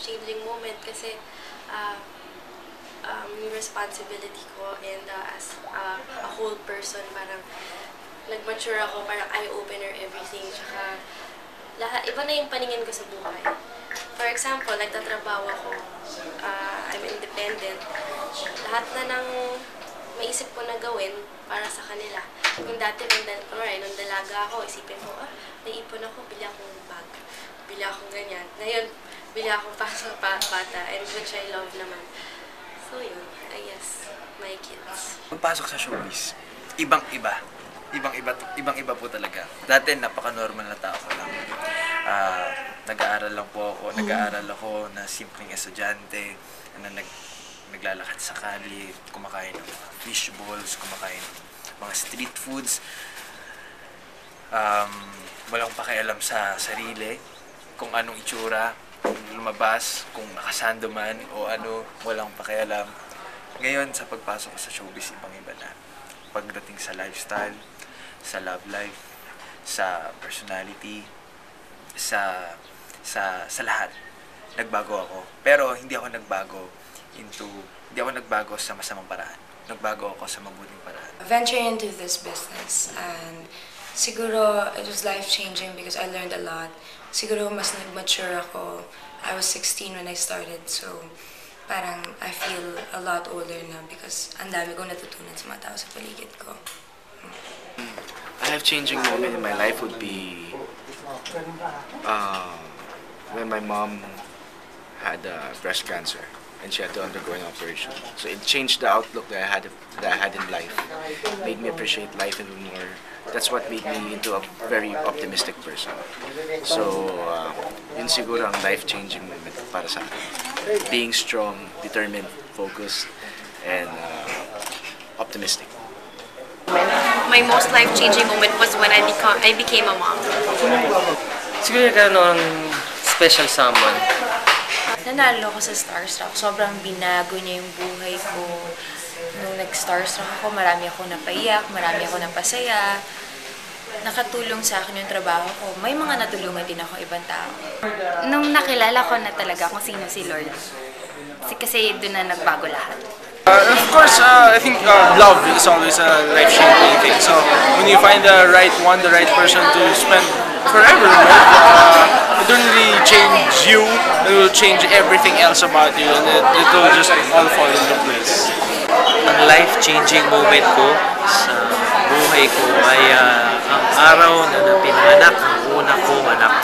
life-changing moment kasi ah, um, yung responsibility ko and uh, as uh, a whole person, parang nag-mature ako, parang eye-opener everything. Tsaka, lahat, iba na yung paningin ko sa buhay. For example, nagtatrabaho ako, uh, I'm independent. Lahat na ng maisip ko na gawin para sa kanila. Kung dati, nung, dal- kunwari, nung dalaga ako, isipin ko, ah, may ako, bili akong bag. Bili akong ganyan. Ngayon, bili akong para sa bata, and which I love naman. So yun, I guess, my kids. Pagpasok sa showbiz, ibang-iba. Ibang-iba, ibang-iba po talaga. Dati, napaka-normal na tao ko lang. Ah, nag-aaral lang po ako. Nag-aaral ako na simpleng estudyante na nag naglalakad sa kali, kumakain ng mga fish balls, kumakain ng mga street foods. Um, walang pakialam sa sarili, kung anong itsura, lumabas, kung nakasando man o ano, walang pakialam. Ngayon, sa pagpasok ko sa showbiz, ibang-iba na. Pagdating sa lifestyle, sa love life, sa personality, sa sa sa lahat. Nagbago ako. Pero hindi ako nagbago into hindi ako nagbago sa masamang paraan. Nagbago ako sa mabuting paraan. venture into this business and siguro it was life-changing because I learned a lot. Siguro mas nag-mature ako. I was 16 when I started so parang I feel a lot older na because ang dami kong natutunan sa mga tao sa paligid ko. A life-changing moment in my life would be uh, when my mom had uh, breast cancer and she had to undergo an operation. So it changed the outlook that I had that I had in life. Made me appreciate life even more. That's what made me into a very optimistic person. So uh, yun siguro ang life-changing moment para sa akin. Being strong, determined, focused, and uh, optimistic. my most life-changing moment was when I become I became a mom. Siguro nagkaroon ng special someone. Nanalo ako sa Starstruck. Sobrang binago niya yung buhay ko. Nung nag-Starstruck ako, marami ako napaiyak, marami ako napasaya. Nakatulong sa akin yung trabaho ko. May mga natulungan din ako ibang tao. Nung nakilala ko na talaga kung sino si Lord. Kasi, kasi doon na nagbago lahat. Uh, of course, uh, I think uh, love is always a life-changing thing. So when you find the right one, the right person to spend forever with, uh, it will really change you. It will change everything else about you, and it, it will just all fall into place. Ang life-changing moment ko sa buhay ko ay ah, ang araw na napinanganak ang una kong anak.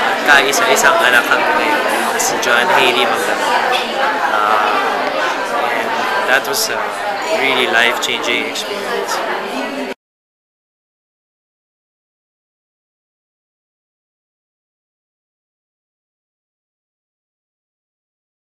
At kaisa-isang anak ang ngayon na si John Haley Magdalena. Ah, and that was a really life-changing experience.